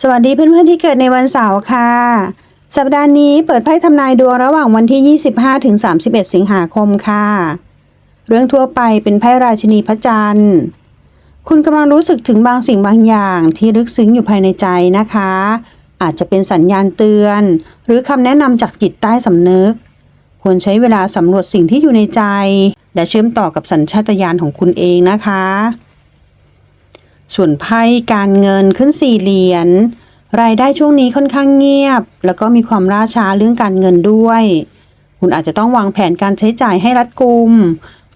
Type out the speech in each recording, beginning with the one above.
สวัสดีเพื่อนๆที่เกิดในวันเสาร์ค่ะ สัปดาห์นี้เปิดไพ่ทำนายดวงระหว่างวันที่ 25 ถึง 31 สิงหาคมค่ะ เรื่องทั่วไปเป็นไพ่ราชินีพระจันทร์ คุณกำลังรู้สึกถึงบางสิ่งบางอย่างที่ลึกซึ้งอยู่ภายในใจนะคะ อาจจะเป็นสัญญาณเตือน หรือคำแนะนำจากจิตใต้สำนึก ควรใช้เวลาสำรวจสิ่งที่อยู่ในใจ และเชื่อมต่อกับสัญชาตญาณของคุณเองนะคะ ส่วนไพ่การเงินขึ้นสี่เหรียญรายได้ช่วงนี้ค่อนข้างเงียบ แล้วก็มีความล่าช้าเรื่องการเงินด้วย คุณอาจจะต้องวางแผนการใช้จ่ายให้รัดกุม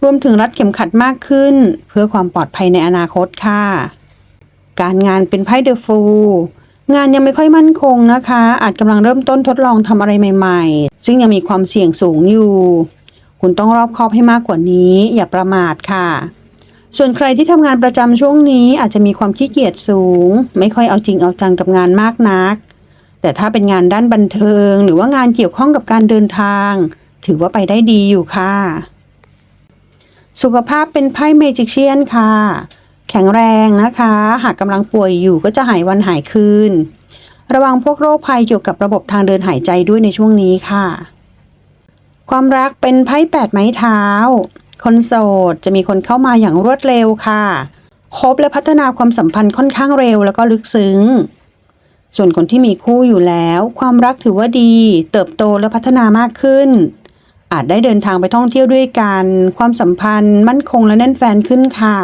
รวมถึงรัดเข็มขัดมากขึ้น เพื่อความปลอดภัยในอนาคตค่ะ การงานเป็นไพ่เดอะฟูลงานยังไม่ค่อยมั่นคงนะคะ อาจกำลังเริ่มต้นทดลองทำอะไรใหม่ ๆ ซึ่งยังมีความเสี่ยงสูงอยู่ คุณต้องรอบคอบให้มากกว่านี้ อย่าประมาทค่ะ ส่วนใครที่ทำงานประจำช่วงนี้อาจจะมีความขี้เกียจสูง ไม่ค่อยเอาจริงเอาจังกับงานมากนัก แต่ถ้าเป็นงานด้านบันเทิง หรือว่างานเกี่ยวข้องกับการเดินทาง ถือว่าไปได้ดีอยู่ค่ะ สุขภาพเป็นไพ่เมจิกเชียนค่ะ แข็งแรงนะคะ หากกำลังป่วยอยู่ก็จะหายวันหายคืน ระวังพวกโรคภัยเกี่ยวกับระบบทางเดินหายใจด้วยในช่วงนี้ค่ะ ความรักเป็นไพ่แปดไม้เท้า คนโสดจะมีคนเข้ามาอย่างรวดเร็วค่ะ คบและพัฒนาความสัมพันธ์ค่อนข้างเร็วแล้วก็ลึกซึ้ง ส่วนคนที่มีคู่อยู่แล้ว ความรักถือว่าดี เติบโตและพัฒนามากขึ้น อาจได้เดินทางไปท่องเที่ยวด้วยกัน ความสัมพันธ์มั่นคงและแน่นแฟนขึ้นค่ะ